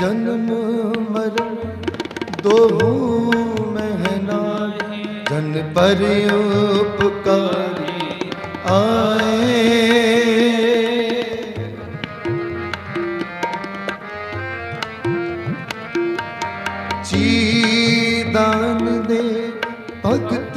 ਜਨਮ ਮਰਨ ਦੋਹੂ ਮਹਿਨਾ ਜਨ ਪਰ ਉਪਕਾਰੀ ਆਏ। ਜੀ ਦਾਨ ਦੇ ਭਗਤੀ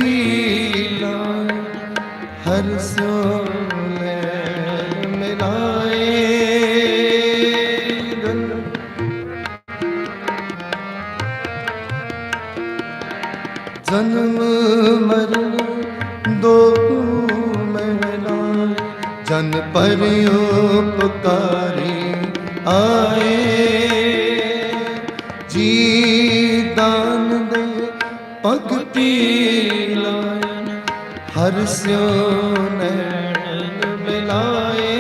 ਜਨ ਪਰ ਆਏ। ਜੀ ਦਾਨ ਦੇ ਭਗਤੀ ਲਾਇਨ, ਹਰ ਸਿਓ ਨੈਣ ਮਿਲਾਏ।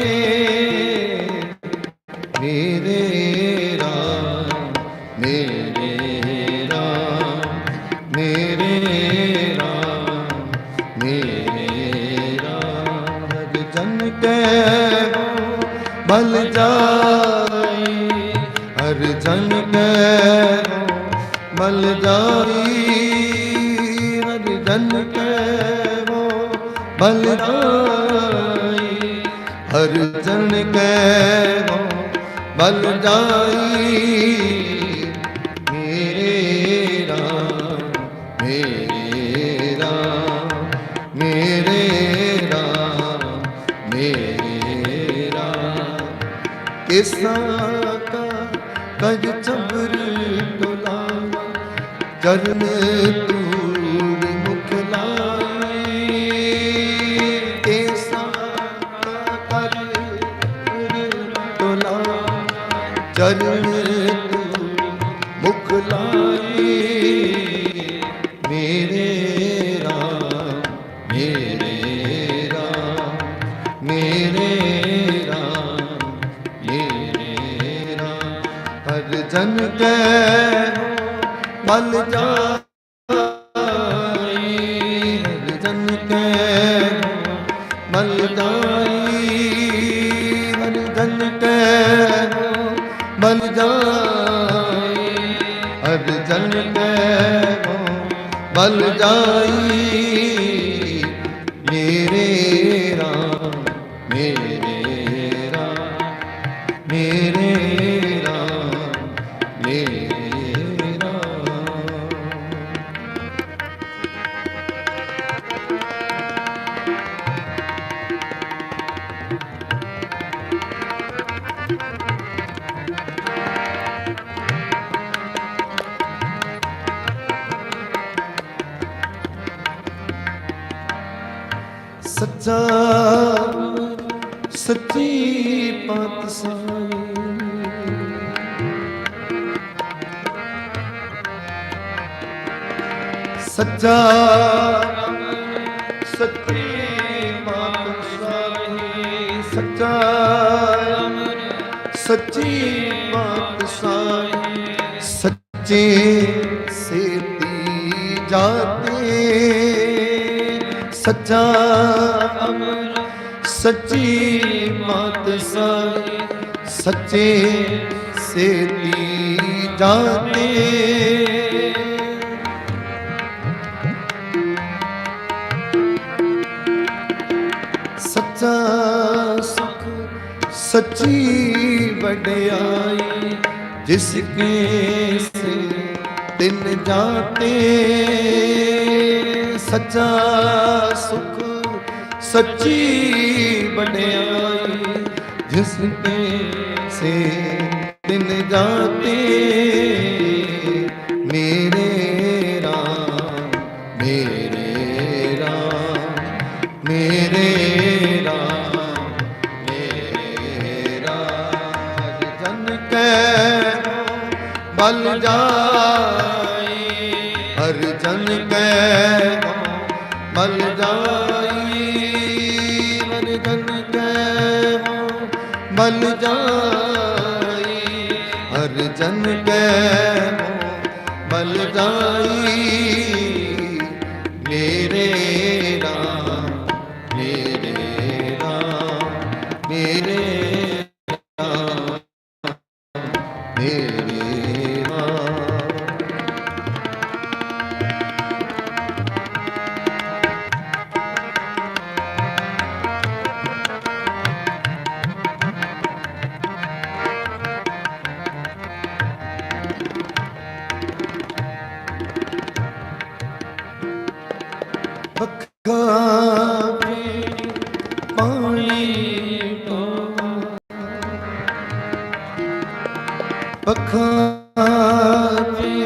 ਮੇਰੇ ਰਾਮ ਮੇਰੇ ਰਾਮ, ਮੇਰੇ ਬਲ ਜਾਈ ਹਰ ਜਨ ਕੈ ਬਲ ਜਾਈ ਹਰ ਜਨ ਕੈ ਬਲ ਜਾਈ ਚਰਨ ਤੂੰ ਮੁਖ ਲਾਈ ਕਿਸਾ ਕਾ ਕਰ ਡੋਲਾਵਾ ਚਰਨ ਤੂਰ ਮੁਖ ਲਾਈ ਮੇਰੇ ਰਾਮ ਮੇਰੇ ਰਾਮ ਮੇਰੇ ਰਾਮ ਮੇਰੇ ਰਾਮ। ਹਰ ਜਨ ਕੈ ਬਲ ਜਾਈ ਹਰ ਜਨ ਕੈ ਬਲ ਜਾਈ ਹਰ ਜਨ ਕੈ ਬਲ ਜਾਈ ਹਰ ਜਨ ਕੈ ਬਲ ਜਾਈ ਸੱਚੀ ਪਾਤਸ਼ਾਹੀ ਸੱਚਾ ਸੱਚੀ ਮਾਤ ਪਾਤਸ਼ਾਹੀ ਸੱਚਾ ਸੱਚੀ ਮਾਤ ਪਾਤਸ਼ਾਹੀ ਸੱਚੇ ਸੇਤੀ ਜਾਤੇ। ਸੱਚਾ ਅਮਰ ਸੱਚੀ ਮਤ ਸਾਈ ਸੱਚੇ ਸੇਤੀ ਜਾਤੇ ਸੱਚਾ ਸੁਖ ਸੱਚੀ ਵਡਿਆਈ, ਜਿਸ ਕੇ ਸੇ ਤਿਨ ਜਾਤੇ। ਸੱਚਾ ਸੁਖ ਸੱਚੀ ਵਡਿਆਈ ਜਿਸ ਕੇ ਸੇ ਤਿਨ ਜਾਤੇ ਮੇਰੇ ਰਾਮ ਮੇਰੇ ਰਾਮ ਮੇਰੇ ਰਾਮ, ਮੇਰੇ ਰਾਜ ਜਨ ਕੈ ਬਲ ਜਾਈ ਹਰ ਜਨ ਕੈ ਬਲ ਜਾਈ ਬਲ ਜਾਈ ਹਰ ਜਨ ਕੈ ਬਲ ਜਾਈ। ਮੇਰੇ ਮੇਰੇ ਰਾਮ ਮੇਰੇ ਰਾਮ ਮੇਰੇ ਅੱਖਾਂ ਪੀ ਪਾਣੀ ਤੋਂ ਅੱਖਾਂ ਪੀ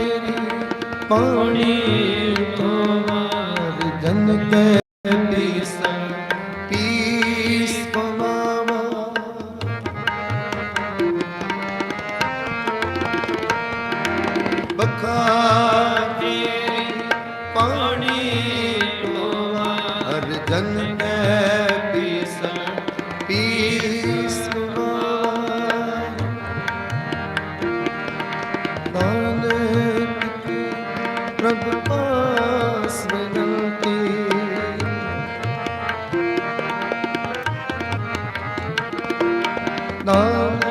ਪਾਣੀ ਤੋਂ ਮਾਰ ਜਨ ਤੇ Because 能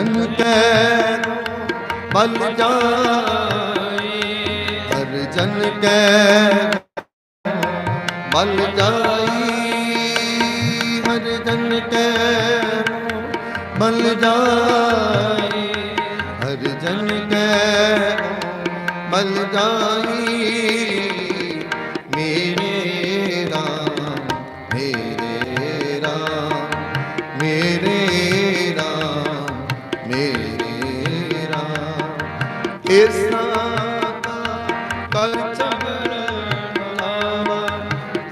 ਹਰ ਜਨ ਕੈ ਬਲ ਜਾਏ, ਹਰ ਕੈ ਬਲ ਜਾਈ ਹਰ ਜਨ ਕੈ ਬਲ ਜਾਈ ਹਰ ਜਨ ਕੈ ਬਲ ਜਾਈ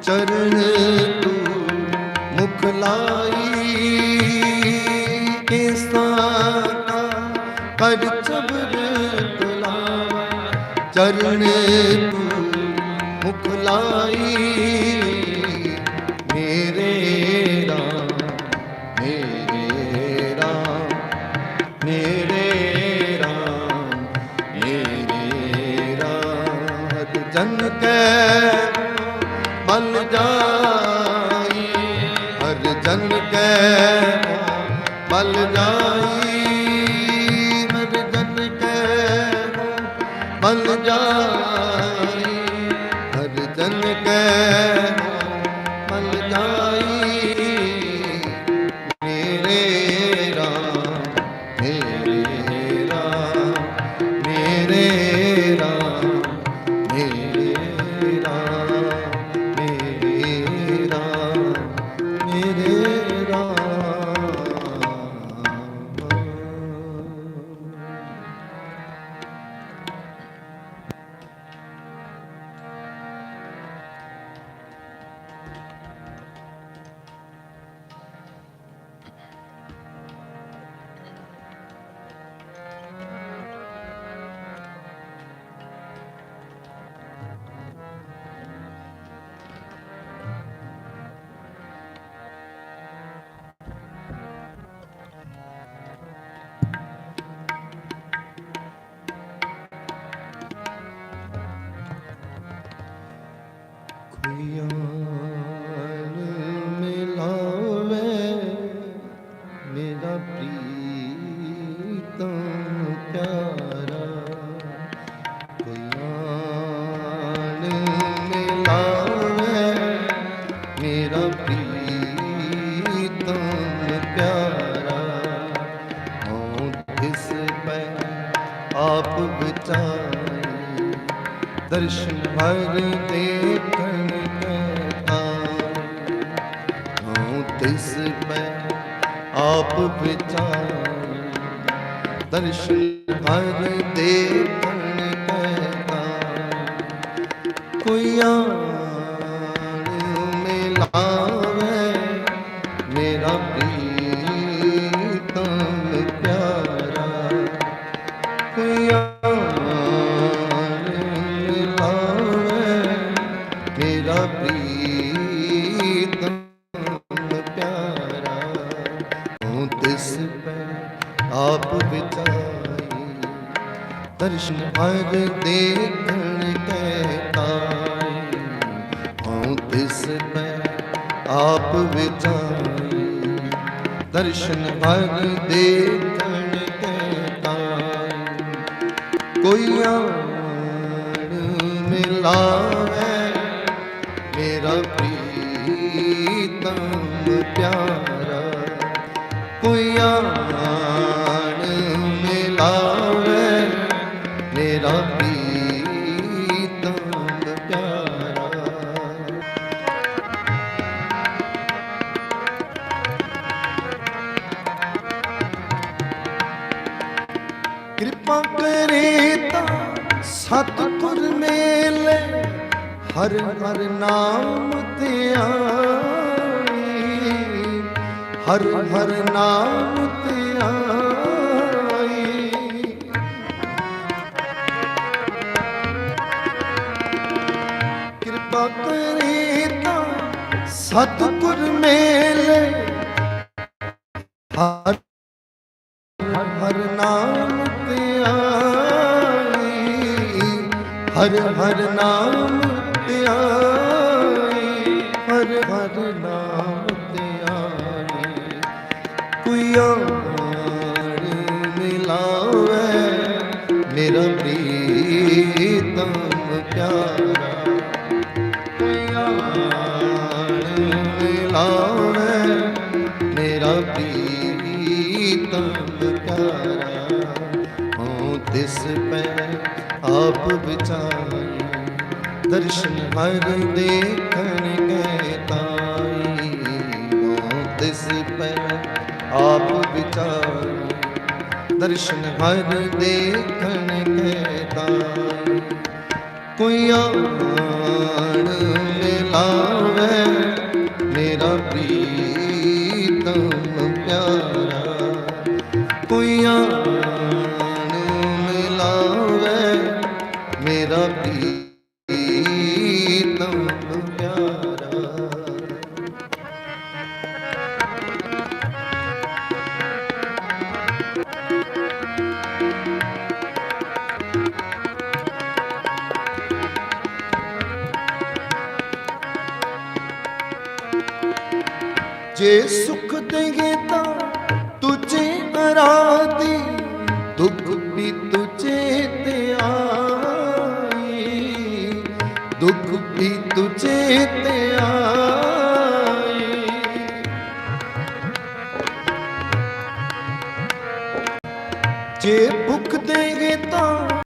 ਚਰਨ ਤੂੰ ਮੁਖ ਲਾਈ ਇਸਾ ਕਰ ਚਬਰ ਤੁਲਾਵਾ ਚਰਨ ਤੂੰ ਮੁਖ ਲਾਈ ਜਨ ਕੈ ਬਲ ਜਾਈ ਹਰ ਜਨ ਕੈ ਬਲ ਜਾਈ। ਆਪ ਵਿਚਾਰੇ, ਦਰਸ਼ਨ ਭਰ ਦੇਖਣ ਕਾ ਹਉ ਤਿਸ ਮੈਂ ਆਪ ਵਿਚਾਰ, ਦਰਸ਼ਨ ਭਰ ਦੇਖਣ ਕਾ ਕੋਈ ਆਣ ਮਿਲਾਵੇ, ਮੇਰਾ ਪ੍ਰੀਤਮ ਦੇਖਣ ਕੈ ਤਾਈ। ਹਉ ਤਿਸ ਮੈਂ ਆਪ ਵਿਚਾਈ ਦਰਸ਼ਨ ਹਰ ਦੇਖਣ ਕੈ ਤਾਈ। ਕੋਈ ਆਣ ਮਿਲਾਵੇ ਮੇਰਾ ਪ੍ਰੀਤਮ ਪਿਆਰਾ। ਕੋਈ ਆਣ ਮਿਲਾਵੇ ਮੇਰਾ ਹਰ ਹਰ ਨਾਮ ਤੇ ਆਈ। ਹਰ ਹਰ ਨਾਮ ਤੇ ਆਈ। ਕਿਰਪਾ ਕਰੇ ਤਾਂ ਸਤਿਗੁਰ ਮੇਲੇ। ਹਰ ਤੇ ਆਈ। ਹਰ ਹਰ ਨਾਮ ਤੇ ਆਈ। ਕੋਈ ਆਣ ਮਿਲਾਵੇ ਮੇਰਾ ਪ੍ਰੀਤਮ ਪਿਆਰਾ। ਕੋਈ ਆਣ ਮਿਲਾਵੇ ਮੇਰਾ ਪ੍ਰੀਤਮ ਪਿਆਰਾ। ਹਉ ਤਿਸ ਪੈ ਆਪ ਵਿਚਾਈ ਦਰਸ਼ਨ ਹਰ ਦੇਖਣ ਗਏ ਤਾਈ। ਹਉ ਤਿਸ ਪੈ ਆਪ ਵਿਚਾਰ। ਦਰਸ਼ਨ ਹਰ ਦੇਖਣ ਗਏ ਤਾਈ। ਕੋਈ ਆਣ ਮਿਲਾਵੇ ਮੇਰਾ ਪ੍ਰੀਤਮ। ਜੇ ਸੁਖ ਦੇਗੇ ਤਾਂ ਤੁਝੇ ਅਰਾਧੀ ਦੁੱਖ ਵੀ ਤੁਝੇ ਤੇ ਆਈ। ਦੁੱਖ ਵੀ ਤੁਝੇ